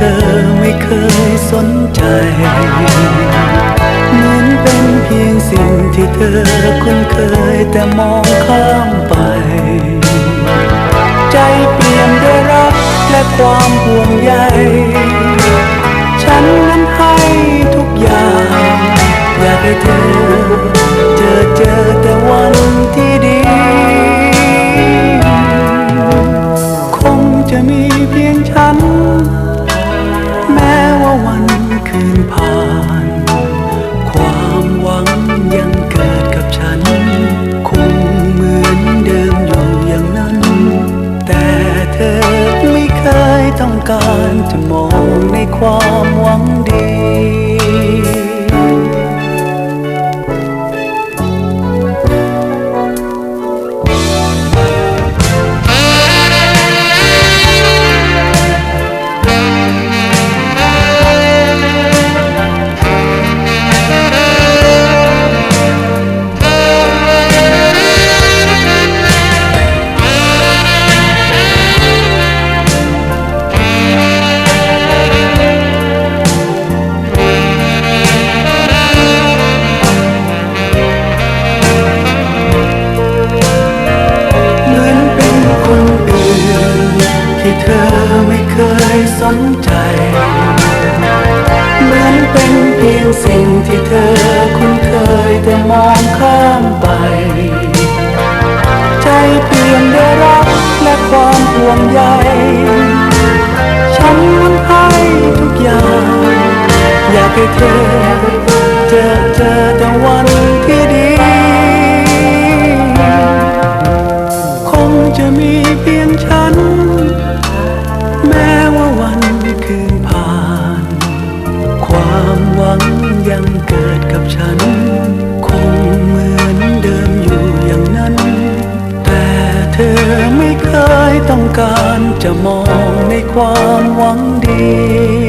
ธอไม่เคยสนใจ เหมือนเป็นเพียงสิ่งที่เธอคุ้นเคยแต่มองข้ามไป ใจเปลี่ยนด้วยรักและความห่วงใย ฉันนั้น ต้องการจะมองในความหวังดี นใจ จะมองในความหวังดี